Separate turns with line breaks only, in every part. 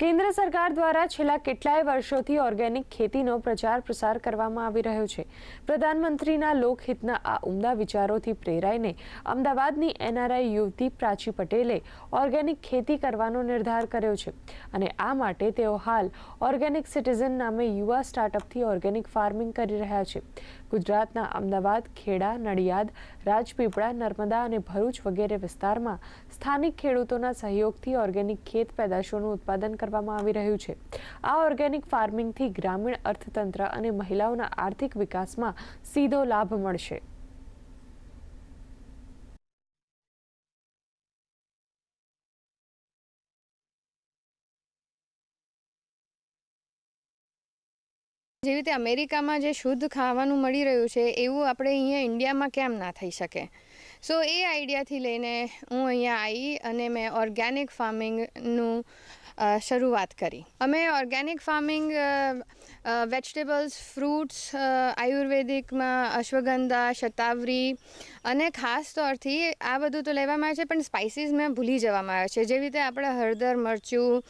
કેન્દ્ર સરકાર દ્વારા છેલ્લા કેટલાય વર્ષોથી ઓર્ગેનિક ખેતીનો પ્રચાર પ્રસાર કરવામાં આવી રહ્યો છે. પ્રધાનમંત્રીના લોકહિતના આ ઉમદા વિચારોથી પ્રેરાઈને અમદાવાદની એનઆરઆઈ યુવતી પ્રાચી પટેલે ઓર્ગેનિક ખેતી કરવાનો નિર્ધાર કર્યો છે અને આ માટે તેઓ હાલ ઓર્ગેનિક સિટીઝન નામે યુવા સ્ટાર્ટઅપથી ઓર્ગેનિક ફાર્મિંગ કરી રહ્યા છે. ગુજરાતના અમદાવાદ, ખેડા, નડિયાદ, રાજપીપળા, નર્મદા અને ભરૂચ વગેરે વિસ્તારમાં સ્થાનિક ખેડૂતોના સહયોગથી ઓર્ગેનિક ખેત પેદાશોનું ઉત્પાદન કરવામાં આવી રહ્યું છે. આ ઓર્ગેનિક ફાર્મિંગથી ગ્રામીણ અર્થતંત્ર અને મહિલાઓના આર્થિક વિકાસમાં સીધો લાભ મળશે.
જેવી રીતે અમેરિકામાં જે શુદ્ધ ખાવાનું મળી રહ્યું છે, એવું આપણે અહીંયા ઇન્ડિયામાં કેમ ના થઈ શકે? સો એ આઈડિયાથી લઈને હું અહીંયા આવી અને મેં ઓર્ગેનિક ફાર્મિંગનું શરૂઆત કરી. અમે ઓર્ગેનિક ફાર્મિંગ વેજીટેબલ્સ, ફ્રૂટ્સ આયુર્વેદિકમાં અશ્વગંધા, શતાવરી અને ખાસ તોરથી આ બધું તો લેવામાં આવે છે, પણ સ્પાઇસીસ મેં ભૂલી જવામાં આવે છે. જેવી રીતે આપણે હળદર, મરચું,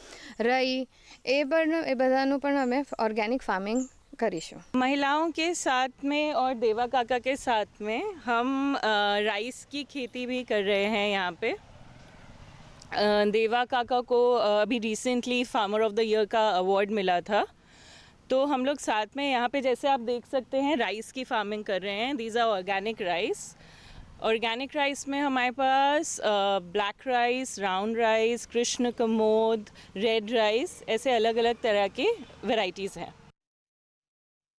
રઈ, એ પણ એ બધાનું પણ અમે ઓર્ગેનિક ફાર્મિંગ कर इशू
महिलाओं के साथ में और देवा काका के साथ में हम राइस की खेती भी कर रहे हैं यहाँ पे। देवा काका को अभी recently farmer of the year का अवार्ड मिला था। तो हम लोग साथ में यहाँ पे जैसे आप देख सकते हैं राइस की फ़ार्मिंग कर रहे हैं। These are organic rice organic rice में हमारे पास black rice round rice Krishna Kamod red rice ऐसे अलग अलग तरह के वेराइटीज़ हैं।